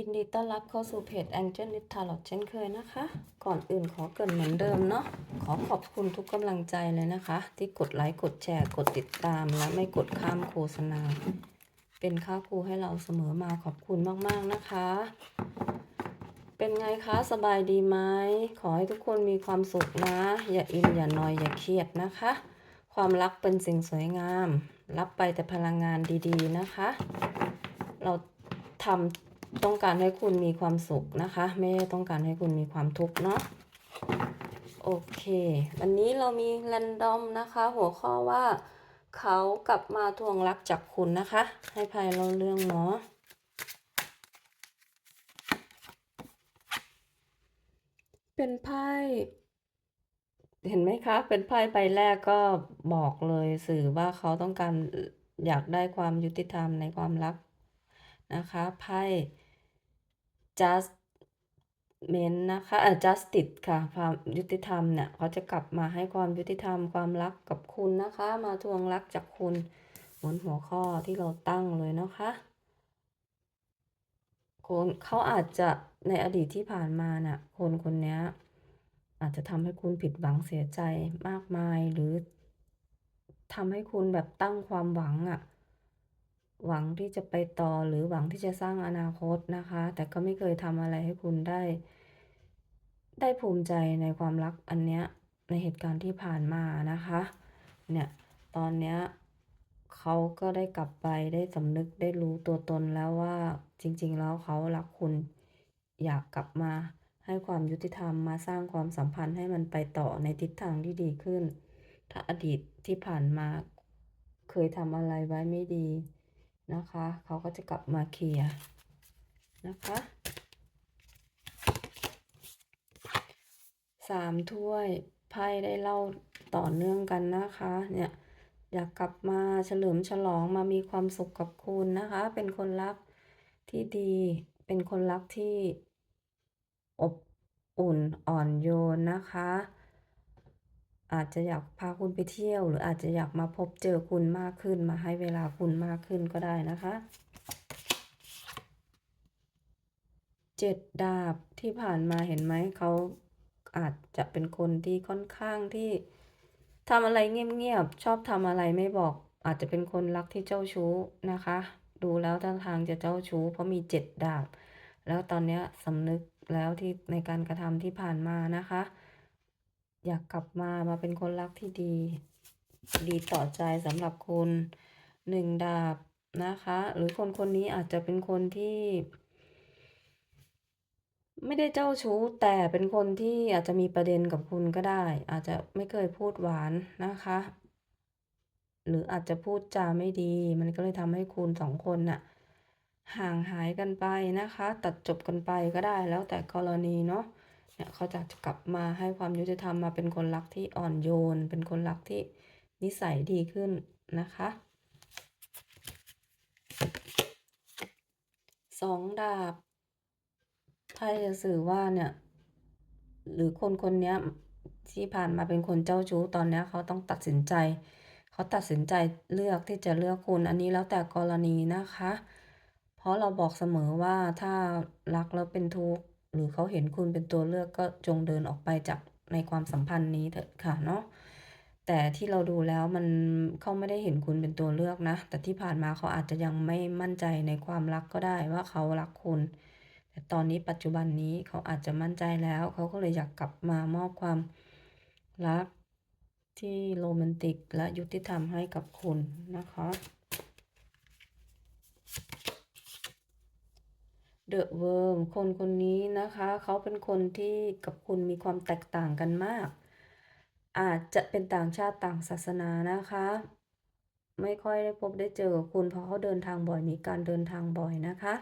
ยินดีต้อนรับเข้าสู่เพจ Angel Nit Tarot เช่นเคยนะคะ ก่อนอื่นขอเกินเหมือนเดิมเนาะ ขอขอบคุณทุกกำลังใจเลยนะคะ ที่กดไลค์ กดแชร์ กดติดตาม และไม่กดข้ามโฆษณา เป็นค่าครูให้เราเสมอมาขอบคุณมากๆนะคะ เป็นไงคะสบายดีไหม ขอให้ทุกคนมีความสุขนะ อย่าอินอย่านอยอย่าเครียดนะคะ ความรักเป็นสิ่งสวยงาม รับไปแต่พลังงานดีๆนะคะ เราทำ ต้องการให้คุณมีความสุขนะคะ ไม่ได้ต้องการให้คุณมีความทุกข์เนาะโอเค วันนี้เรามีแรนดอมนะคะ หัวข้อว่าเขากลับมาทวงรักจากคุณนะคะ ให้ภัยเราเรื่องเนาะเป็นไพ่เห็นไหมคะ เป็นไพ่ใบแรกก็บอกเลยสื่อว่าเขาต้องการอยากได้ความยุติธรรมในความรัก นะคะไพ่ judgment นะคะอ่อ justice ค่ะความยุติธรรมเนี่ยเขาจะกลับมาให้ความยุติธรรมความรักกับคุณนะคะ มาทวงรักจากคุณเหมือนหัวข้อที่เราตั้งเลยนะคะคนเขาอาจจะในอดีตที่ผ่านมาน่ะคนคนนี้อาจจะทำให้คุณผิดหวังเสียใจมากมายหรือทำให้คุณแบบตั้งความหวังอะ หวังที่จะไปต่อหรือหวังที่จะสร้างอนาคตนะคะ แต่ก็ไม่เคยทำอะไรให้คุณได้ ได้ภูมิใจในความรักอันเนี้ยในเหตุการณ์ที่ผ่านมานะคะ เนี่ยตอนเนี้ยเขาก็ได้กลับไปได้สำนึกได้รู้ตัวตนแล้วว่าจริง ๆ แล้วเขารักคุณอยากกลับมาให้ความยุติธรรมมาสร้างความสัมพันธ์ให้มันไปต่อในทิศทางที่ดีขึ้น ถ้าอดีตที่ผ่านมาเคยทำอะไรไว้ไม่ดี นะคะ เขาก็จะกลับมาเคลียร์นะคะสามถ้วยไพ่ได้เล่าต่อเนื่องกันนะคะ เนี่ยอยากกลับมาเฉลิมฉลองมามีความสุขกับคุณนะคะ เป็นคนรักที่ดี เป็นคนรักที่อบอุ่นอ่อนโยนนะคะ อาจจะอยากพาคุณไปเที่ยว หรืออาจจะอยากมาพบเจอคุณมากขึ้นมาให้เวลาคุณมากขึ้นก็ได้นะคะเจ็ดดาบที่ผ่านมาเห็นไหมเขาอาจจะเป็นคนที่ค่อนข้างที่ทำอะไรเงียบๆชอบทำอะไรไม่บอก อาจจะเป็นคนรักที่เจ้าชู้นะคะ ดูแล้วท่าทางจะเจ้าชู้ เพราะมีเจ็ดดาบ แล้วตอนนี้สำนึกแล้วที่ในการกระทำที่ผ่านมานะคะ อยากกลับมามาเป็นคนรักที่ดี ดีต่อใจสำหรับคุณหนึ่งดาบนะคะ หรือคนคนนี้อาจจะเป็นคนที่ ไม่ได้เจ้าชู้ แต่เป็นคนที่อาจจะมีประเด็นกับคุณก็ได้ อาจจะไม่เคยพูดหวานนะคะ หรืออาจจะพูดจาไม่ดี มันก็เลยทำให้คุณสองคนน่ะ ห่างหายกันไปนะคะ ตัดจบกันไปก็ได้แล้วแต่กรณีเนาะ เนี่ยเขาจะกลับมาให้ความยุติธรรมมาเป็นคนรักที่อ่อนโยน เป็นคนรักที่นิสัยดีขึ้นนะคะสองดาบไพ่จะสื่อว่าเนี่ย หรือคนคนนี้ที่ผ่านมาเป็นคนเจ้าชู้ตอนนี้เขาต้องตัดสินใจ เขาตัดสินใจเลือกที่จะเลือกคุณอันนี้แล้วแต่กรณีนะคะ เพราะเราบอกเสมอว่าถ้ารักแล้วเป็นทุกข์ หรือเขาเห็นคุณเป็นตัวเลือกก็จงเดินออกไปจากในความสัมพันธ์นี้เถอะค่ะเนาะแต่ที่เราดูแล้วมันเขาไม่ได้เห็นคุณเป็นตัวเลือกนะ แต่ที่ผ่านมาเขาอาจจะยังไม่มั่นใจในความรักก็ได้ว่าเขารักคุณ แต่ตอนนี้ปัจจุบันนี้เขาอาจจะมั่นใจแล้ว เขาก็เลยอยากกลับมามอบความรักที่โรแมนติกและยุติธรรมให้กับคุณนะคะ เดอะเวิร์มคนคนนี้นะคะ เขาเป็นคนที่กับคุณมีความแตกต่างกันมาก อาจจะเป็นต่างชาติต่างศาสนานะคะ ไม่ค่อยได้พบได้เจอกับคุณเพราะเขาเดินทางบ่อยมีการเดินทางบ่อยนะคะ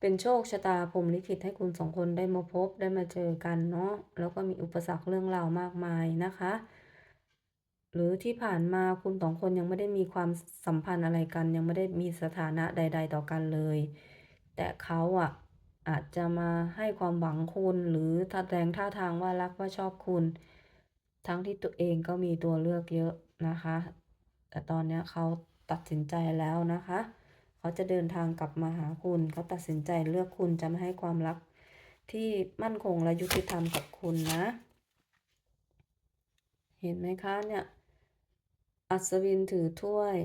เป็นโชคชะตาพรหมลิขิตให้คุณสองคนได้มาพบได้มาเจอกันเนาะแล้วก็มีอุปสรรคเรื่องราวมากมายนะคะ หรือที่ผ่านมาคุณสองคนยังไม่ได้มีความสัมพันธ์อะไรกัน ยังไม่ได้มีสถานะใด ๆ ต่อกันเลย แต่เขาอะอาจจะมาให้ความหวังคุณหรือแสดงท่าทางว่ารักว่าชอบคุณ ทั้งที่ตัวเองก็มีตัวเลือกเยอะนะคะ แต่ตอนนี้เขาตัดสินใจแล้วนะคะ เขาจะเดินทางกลับมาหาคุณเขาตัดสินใจเลือกคุณจะไม่ให้ความรักที่มั่นคงและยุติธรรมกับคุณนะ เห็นไหมคะเนี่ย อัศวินถือถ้วย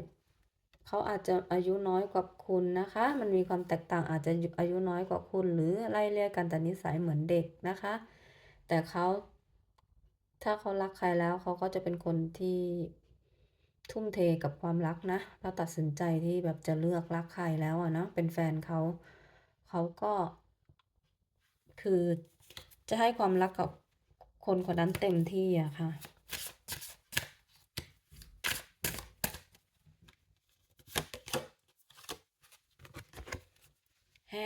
เขาอาจจะอายุน้อยกว่าคุณนะคะ มันมีความแตกต่างอาจจะอายุน้อยกว่าคุณ หรือไล่เลี่ยกันแต่นิสัยเหมือนเด็กนะคะ แต่เขาถ้าเขารักใครแล้วเขาก็จะเป็นคนที่ทุ่มเทกับความรักนะเราตัดสินใจที่แบบจะเลือกรักใครแล้วอะเนาะเป็นแฟนเขาเขาก็ คือจะให้ความรักกับคนคนนั้นเต็มที่อะค่ะ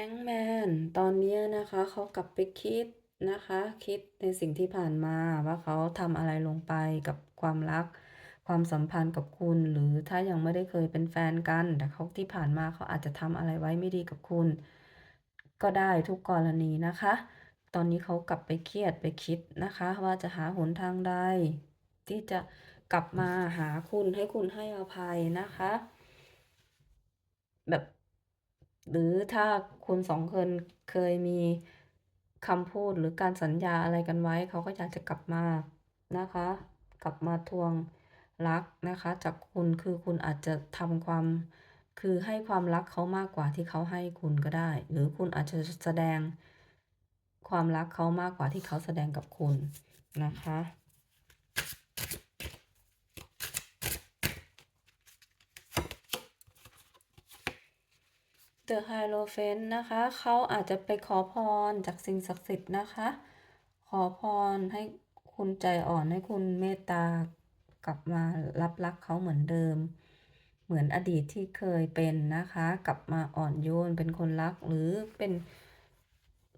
งแมนตอนนี้นะคะเขากลับไปคิดนะคะ คิดในสิ่งที่ผ่านมาว่าเขาทำอะไรลงไปกับความรัก ความสัมพันธ์กับคุณ หรือถ้ายังไม่ได้เคยเป็นแฟนกัน แต่เขาที่ผ่านมาเขาอาจจะทำอะไรไว้ไม่ดีกับคุณ ก็ได้ทุกกรณีนะคะ ตอนนี้เขากลับไปเครียดไปคิดนะคะ ว่าจะหาหนทางใดที่จะกลับมาหาคุณให้คุณให้อภัยนะคะ แบบ หรือถ้าคุณสองคนเคยมีคำพูดหรือการสัญญาอะไรกันไว้ เขาก็อยากจะกลับมานะคะ กลับมาทวงรักนะคะ จากคุณคือคุณอาจจะทำความคือให้ความรักเขามากกว่าที่เขาให้คุณก็ได้ หรือคุณอาจจะแสดงความรักเขามากกว่าที่เขาแสดงกับคุณนะคะ The Hierophant นะคะเขาอาจจะไปขอพรจากสิ่งศักดิ์สิทธิ์นะคะ ขอพรให้คุณใจอ่อนให้คุณเมตตากลับมารับรักเขาเหมือนเดิม เหมือนอดีตที่เคยเป็นนะคะ กลับมาอ่อนโยนเป็นคนรักหรือเป็น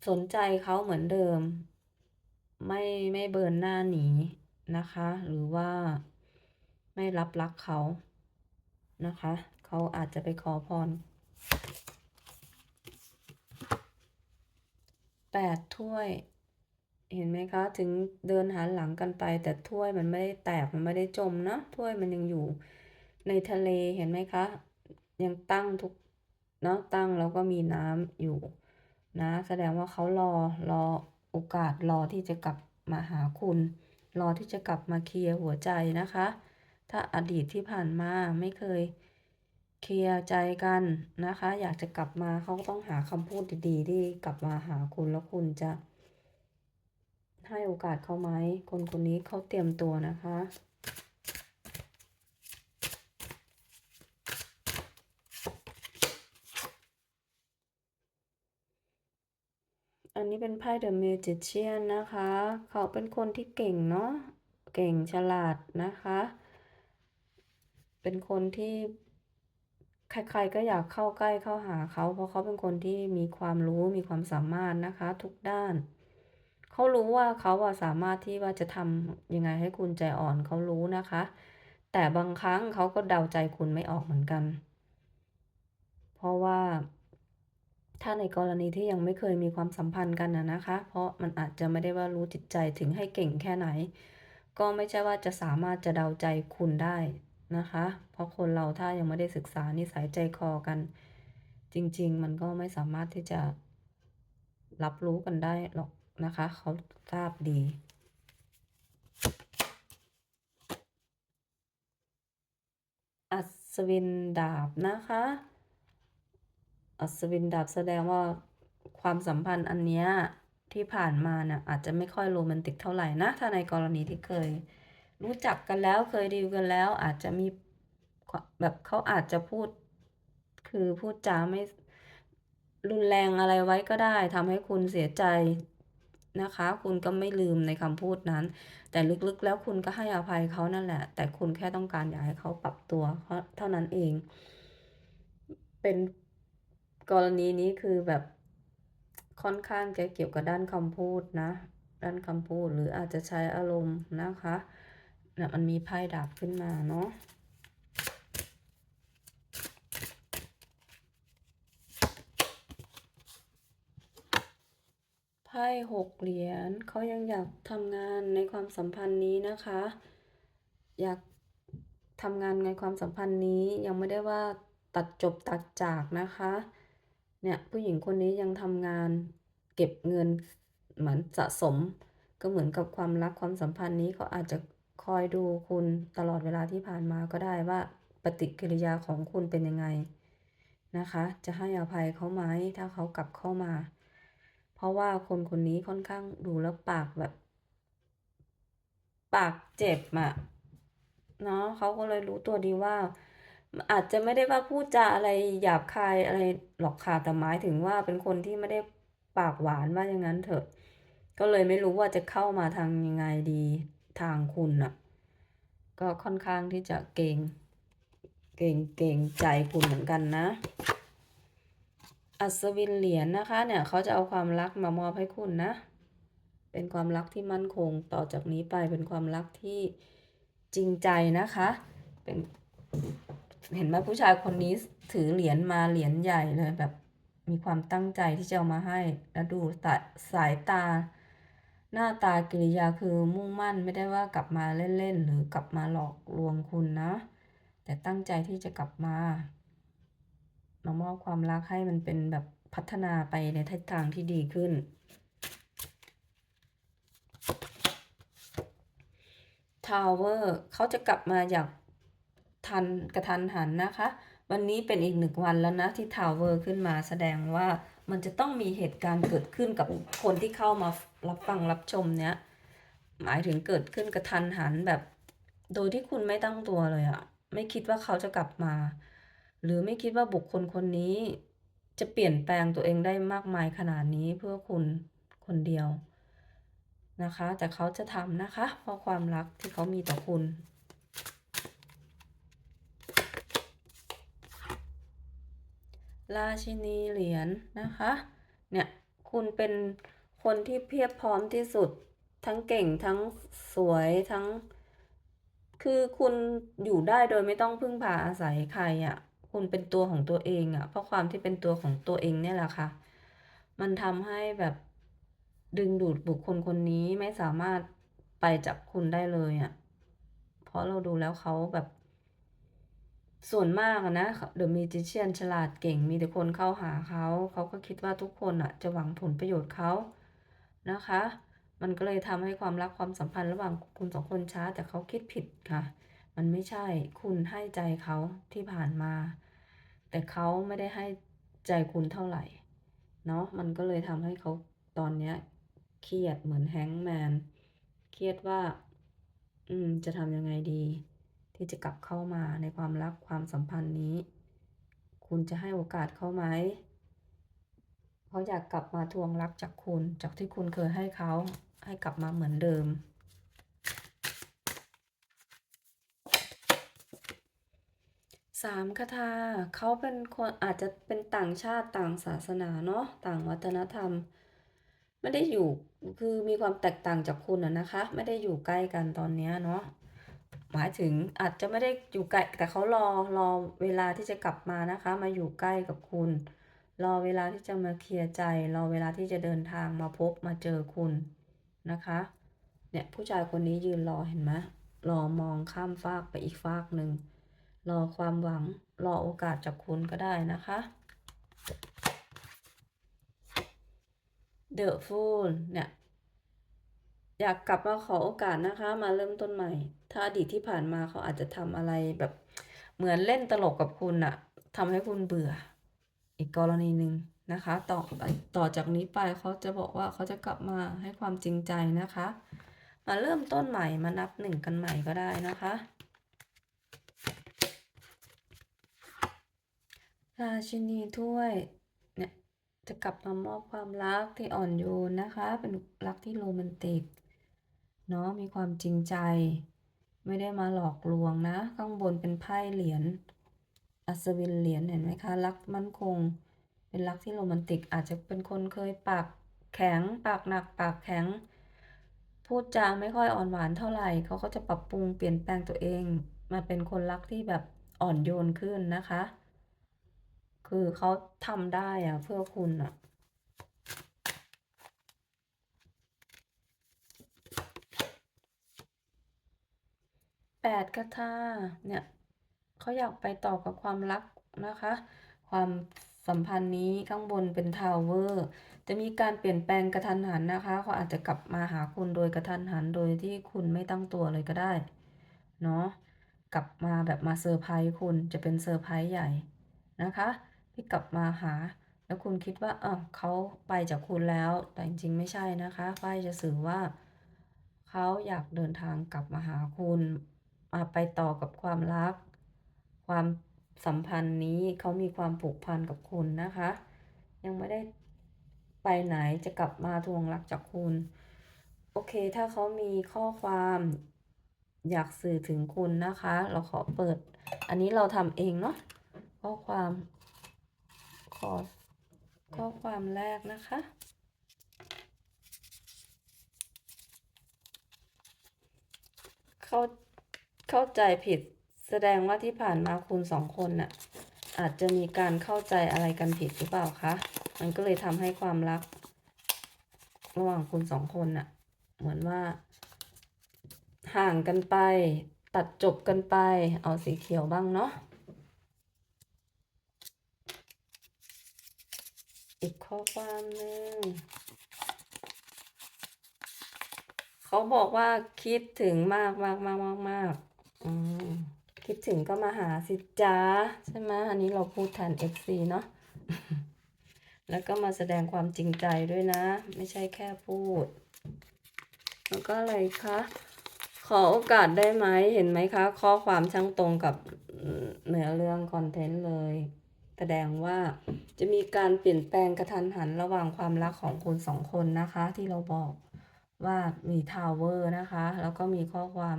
สนใจเขาเหมือนเดิม ไม่ไม่เบินหน้าหนีนะคะ หรือว่าไม่รับรักเขานะคะ เขาอาจจะไปขอพร แปดถ้วย เห็นไหมคะ ถึงเดินหันหลังกันไป แต่ถ้วยมันไม่ได้แตกมันไม่ได้จมนะถ้วยมันยังอยู่ในทะเลเห็นไหมคะ ยังตั้งทุกเนาะตั้งแล้วก็มีน้ำอยู่นะ แสดงว่าเขารอรอโอกาสรอที่จะกลับมาหาคุณ รอที่จะกลับมาเคลียร์หัวใจนะคะ ถ้าอดีตที่ผ่านมาไม่เคย เคลียร์ใจกันนะคะ อยากจะกลับมาเขาก็ต้องหาคำพูดดีๆ ที่กลับมาหาคุณแล้วคุณจะ ให้โอกาสเขาไหมคนคนนี้เขาเตรียมตัวนะคะอันนี้เป็นไพ่ The Magician นะคะ เขาเป็นคนที่เก่งเนาะ เก่งฉลาดนะคะ เป็นคนที่ ใครๆก็อยากเข้าใกล้เข้าหาเขา เพราะเขาเป็นคนที่มีความรู้มีความสามารถนะคะ ทุกด้าน เขารู้ว่าเขาอะสามารถที่ว่าจะทำยังไงให้คุณใจอ่อนเขารู้นะคะ แต่บางครั้งเขาก็เดาใจคุณไม่ออกเหมือนกัน เพราะว่า ถ้าในกรณีที่ยังไม่เคยมีความสัมพันธ์กันนะนะคะ เพราะมันอาจจะไม่ได้ว่ารู้จิตใจถึงให้เก่งแค่ไหน ก็ไม่ใช่ว่าจะสามารถจะเดาใจคุณได้ นะคะ เพราะคนเราถ้ายังไม่ได้ศึกษานิสัยใจคอกัน จริง ๆ มันก็ไม่สามารถที่จะรับรู้กันได้หรอกนะคะ เขาทราบดีอัศวินดาบนะคะ อัศวินดาบแสดงว่าความสัมพันธ์อันเนี้ยที่ผ่านมาเนี่ยอาจจะไม่ค่อยโรแมนติกเท่าไหร่นะ ถ้าในกรณีที่เคย รู้จักกันแล้วเคยดีลกันแล้ว อาจจะมีแบบเขาอาจจะพูด คือพูดจาไม่รุนแรงอะไรไว้ก็ได้ทำให้คุณเสียใจนะคะ คุณก็ไม่ลืมในคำพูดนั้น แต่ลึกๆ แล้วคุณก็ให้อภัยเขานั่นแหละ แต่คุณแค่ต้องการอยากให้เขาปรับตัวเท่านั้นเอง เป็นกรณีนี้คือแบบค่อนข้างจะเกี่ยวกับด้านคำพูดนะ ด้านคำพูดหรืออาจจะใช้อารมณ์นะคะ เนี่ยมันมีไพ่ดาบขึ้นมาเนาะไพ่หกเหรียญเขายังอยากทำงานในความสัมพันธ์นี้นะคะ อยากทำงานในความสัมพันธ์นี้ยังไม่ได้ว่าตัดจบตัดจากนะคะ เนี่ยผู้หญิงคนนี้ยังทำงานเก็บเงินเหมือนสะสม ก็เหมือนกับความรักความสัมพันธ์นี้เขาอาจจะ คอยดูคุณตลอดเวลาที่ผ่านมาก็ได้ว่าปฏิกิริยาของคุณเป็นยังไงนะคะ จะให้อภัยเขาไหมถ้าเขากลับเข้ามา เพราะว่าคนคนนี้ค่อนข้างดูแล้วปากแบบ ปากเจ็บอะเนาะเขาก็เลยรู้ตัวดีว่า อาจจะไม่ได้ว่าพูดจาอะไรหยาบคายอะไรหรอกค่ะแต่หมายถึงว่าเป็นคนที่ไม่ได้ปากหวานว่าอย่างนั้นเถอะ ก็เลยไม่รู้ว่าจะเข้ามาทางยังไงดี ทางคุณน่ะ ก็ค่อนข้างที่จะเกรงเกรงเกรงใจคุณเหมือนกันนะ อัศวินเหรียญนะคะเนี่ยเขาจะเอาความรักมามอบให้คุณนะ เป็นความรักที่มั่นคงต่อจากนี้ไปเป็นความรักที่จริงใจนะคะ เป็นเห็นไหมผู้ชายคนนี้ถือเหรียญมาเหรียญใหญ่เลยแบบมีความตั้งใจที่จะเอามาให้ แล้วดูสายตา หน้าตากิริยาคือมุ่งมั่นไม่ได้ว่ากลับมาเล่นๆ หรือกลับมาหลอกลวงคุณนะ แต่ตั้งใจที่จะกลับมามามอบความรักให้มันเป็นแบบพัฒนาไปในทิศทางที่ดีขึ้น ทาวเวอร์เขาจะกลับมาอย่างทันกระทันหันนะคะ วันนี้เป็นอีกหนึ่งวันแล้วนะที่ทาวเวอร์ขึ้นมาแสดงว่า มันจะต้องมีเหตุการณ์เกิดขึ้นกับคนที่เข้ามารับฟังรับชมเนี้ยหมายถึงเกิดขึ้นกระทันหันแบบ โดยที่คุณไม่ตั้งตัวเลยอะไม่คิดว่าเขาจะกลับมา หรือไม่คิดว่าบุคคลคนนี้ จะเปลี่ยนแปลงตัวเองได้มากมายขนาดนี้เพื่อคุณคนเดียวนะคะ แต่เขาจะทำนะคะ เพราะความรักที่เขามีต่อคุณ ราชินีเหรียญนะคะ เนี่ยคุณเป็นคนที่เพียบพร้อมที่สุด ทั้งเก่งทั้งสวยทั้ง คือคุณอยู่ได้โดยไม่ต้องพึ่งพาอาศัยใครอะ่ะ คุณเป็นตัวของตัวเองอะ่ะ เพราะความที่เป็นตัวของตัวเองเนี่ยแหละค่ะ มันทำให้แบบดึงดูดบุคคลคนนี้ไม่สามารถไปจากคุณได้เลยอะ่ะ เพราะเราดูแล้วเขาแบบ ส่วนมากนะเดอะมีจิเชียนฉลาดเก่งมีแต่คนเข้าหาเขา เขาก็คิดว่าทุกคนอะ จะหวังผลประโยชน์เขานะคะ มันก็เลยทำให้ความรักความสัมพันธ์ระหว่างคุณสองคนช้า แต่เขาคิดผิดค่ะ มันไม่ใช่คุณให้ใจเขาที่ผ่านมา แต่เขาไม่ได้ให้ใจคุณเท่าไหร่เนาะมันก็เลยทำให้เขาตอนเนี้ยเครียดเหมือนแฮงแมนเครียดว่า อืมจะทำยังไงดี ที่จะกลับเข้ามาในความรักความสัมพันธ์นี้ คุณจะให้โอกาสเขาไหมเขาอยากกลับมาทวงรักจากคุณ จากที่คุณเคยให้เขาให้กลับมาเหมือนเดิม สามคาถาเขาเป็นคนอาจจะเป็นต่างชาติต่างศาสนาเนาะต่างวัฒนธรรม ไม่ได้อยู่คือมีความแตกต่างจากคุณอะนะคะ ไม่ได้อยู่ใกล้กันตอนนี้เนาะ หมายถึงอาจจะไม่ได้อยู่ใกล้แต่เขารอรอเวลาที่จะกลับมานะคะ มาอยู่ใกล้กับคุณ รอเวลาที่จะมาเคลียร์ใจ รอเวลาที่จะเดินทางมาพบมาเจอคุณนะคะ เนี่ยผู้ชายคนนี้ยืนรอเห็นไหมรอมองข้ามฟากไปอีกฟากหนึ่งรอความหวังรอโอกาสจากคุณก็ได้นะคะ The Fool เนี่ย อยากกลับมาขอโอกาสนะคะ มาเริ่มต้นใหม่ ถ้าอดีตที่ผ่านมาเขาอาจจะทำอะไรแบบ เหมือนเล่นตลกกับคุณอะทำให้คุณเบื่อ อีกกรณีหนึ่งนะคะ ต่อต่อจากนี้ไปเขาจะบอกว่าเขาจะกลับมาให้ความจริงใจนะคะ มาเริ่มต้นใหม่มานับหนึ่งกันใหม่ก็ได้นะคะราชินีถ้วยเนี่ยจะกลับมามอบความรักที่อ่อนโยนนะคะ เป็นรักที่โรแมนติก เนาะมีความจริงใจ ไม่ได้มาหลอกลวงนะ ข้างบนเป็นไพ่เหรียญอัศวินเหรียญเห็นไหมคะ รักมั่นคง เป็นรักที่โรแมนติกอาจจะเป็นคนเคยปากแข็งปากหนักปากแข็ง พูดจาไม่ค่อยอ่อนหวานเท่าไหร่เขาก็จะปรับปรุงเปลี่ยนแปลงตัวเอง มาเป็นคนรักที่แบบอ่อนโยนขึ้นนะคะ คือเขาทำได้อะเพื่อคุณอะ แปดกระทาเนี่ยเขาอยากไปต่อกับความรักนะคะ ความสัมพันธ์นี้ข้างบนเป็นทาวเวอร์จะมีการเปลี่ยนแปลงกระทันหันนะคะเขาอาจจะกลับมาหาคุณโดยกระทันหันโดยที่คุณไม่ตั้งตัวเลยก็ได้เนาะกลับมาแบบมาเซอร์ไพรส์คุณจะเป็นเซอร์ไพรส์ใหญ่นะคะที่กลับมาหา แล้วคุณคิดว่าอ้าวเขาไปจากคุณแล้วแต่จริงๆไม่ใช่นะคะไพ่จะสื่อว่าเขาอยากเดินทางกลับมาหาคุณ ไปต่อกับความรัก ความสัมพันธ์นี้เขามีความผูกพันกับคุณนะคะ ยังไม่ได้ไปไหนจะกลับมาทวงรักจากคุณ โอเค ถ้าเขามีข้อความอยากสื่อถึงคุณนะคะ เราขอเปิด อันนี้เราทำเองเนาะข้อความขอข้อความแรกนะคะ เขา เข้าใจผิดแสดงว่าที่ผ่านมาคุณสองคนน่ะ อาจจะมีการเข้าใจอะไรกันผิดหรือเปล่าคะ มันก็เลยทำให้ความรัก ระหว่างคุณสองคนน่ะ เหมือนว่า ห่างกันไป ตัดจบกันไป เอาสีเขียวบ้างเนาะอีกข้อความหนึ่งเขาบอกว่าคิดถึงมากมากมากมากมาก คิดถึงก็มาหาสิจ้าใช่ไหมอันนี้เราพูดแทน FC เนาะแล้วก็มาแสดงความจริงใจด้วยนะ ไม่ใช่แค่พูด แล้วก็อะไรคะขอโอกาสได้ไหมเห็นไหมคะ ข้อความช่างตรงกับเนื้อเรื่องคอนเทนต์เลย แสดงว่าจะมีการเปลี่ยนแปลงกระทันหันระหว่างความรักของคุณสองคนนะคะ ที่เราบอกว่ามีทาวเวอร์นะคะ แล้วก็มีข้อความ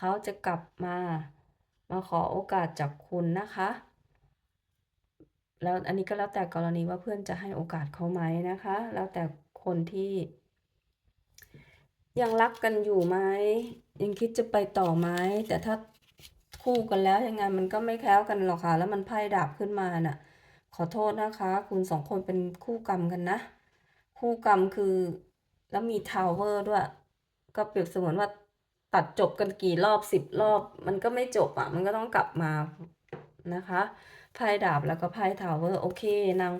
เขาจะกลับมา มาขอโอกาสจากคุณนะคะ แล้วอันนี้ก็แล้วแต่กรณีว่าเพื่อนจะให้โอกาสเขาไหมนะคะ แล้วแต่คนที่ ยังรักกันอยู่ไหมยังคิดจะไปต่อไหมแต่ถ้าคู่กันแล้วยังไงมันก็ไม่แคล้วกันหรอกค่ะ แล้วมันไพ่ดาบขึ้นมาน่ะ ขอโทษนะคะ คุณสองคนเป็นคู่กรรมกันนะ คู่กรรมคือ แล้วมีทาวเวอร์ด้วย ก็เปรียบเสมือนว่า ตัดจบกันกี่รอบสิบรอบ มันก็ไม่จบอะ มันก็ต้องกลับมานะคะไพ่ดาบแล้วก็ไพ่ทาวเวอร์โอเคนาง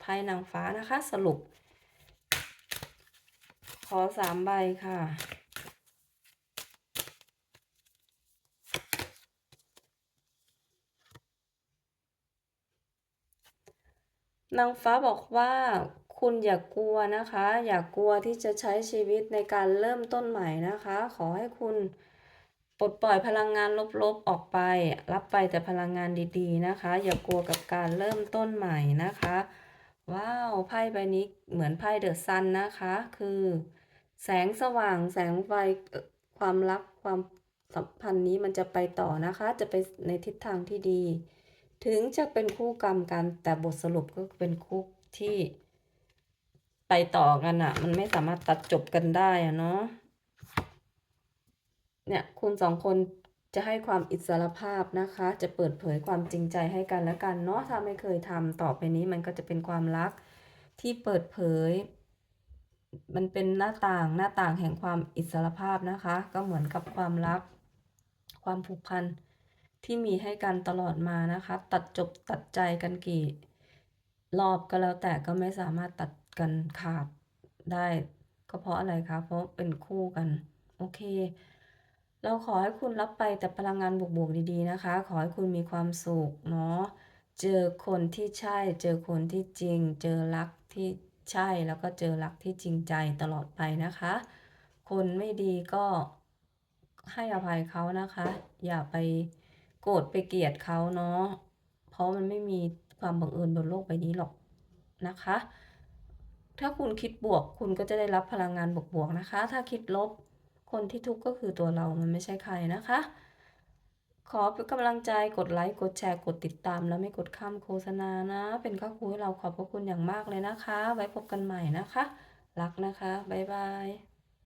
ไพ่นางฟ้านะคะ สรุป ขอสามใบค่ะ นางฟ้าบอกว่าคุณอย่ากกลัวนะคะ อย่ากกลัวที่จะใช้ชีวิตในการเริ่มต้นใหม่นะคะ ขอให้คุณปลดปล่อยพลังงานลบๆออกไป รับไปแต่พลังงานดีๆนะคะ อย่ากลัวกับการเริ่มต้นใหม่นะคะ ว้าวไพ่ใบนี้เหมือนไพ่เดอะซันนะคะ คือ แสงสว่างแสงไฟความรักความสัมพันธ์นี้มันจะไปต่อนะคะ จะไปในทิศทางที่ดี ถึงจะเป็นคู่กรรมกัน แต่บทสรุปก็เป็นคู่ที่ไปต่อกันอะมันไม่สามารถตัดจบกันได้อะเนาะเนี่ยคุณสองคนจะให้ความอิสรภาพนะคะ จะเปิดเผยความจริงใจให้กันและกันเนาะถ้าไม่เคยทำต่อไปนี้มันก็จะเป็นความรักที่เปิดเผย มันเป็นหน้าต่างหน้าต่างแห่งความอิสรภาพนะคะ ก็เหมือนกับความรัก ความผูกพัน ที่มีให้กันตลอดมานะคะ ตัดจบตัดใจกันกี่ รอบก็แล้วแต่ก็ไม่สามารถตัดกันขาดได้ ก็เพราะอะไรคะเพราะเป็นคู่กัน โอเค เราขอให้คุณรับไปแต่พลังงานบวกๆดีๆนะคะ ขอให้คุณมีความสุขเนาะเจอคนที่ใช่ เจอคนที่จริง เจอรักที่ใช่แล้วก็เจอรักที่จริงใจตลอดไปนะคะ คนไม่ดีก็ให้อภัยเขานะคะ อย่าไป โกรธไปเกลียดเขาเนาะ เพราะมันไม่มีความบังเอิญบนโลกใบนี้หรอกนะคะ ถ้าคุณคิดบวกคุณก็จะได้รับพลังงานบวกๆนะคะ ถ้าคิดลบคนที่ทุกข์ก็คือตัวเรามันไม่ใช่ใครนะคะ ขอเป็นกำลังใจกดไลค์กดแชร์กดติดตาม แล้วไม่กดข้ามโฆษณานะ เป็นข้าครูให้เราขอบพระคุณอย่างมากเลยนะคะ ไว้พบกันใหม่นะคะ รักนะคะ บ๊ายบาย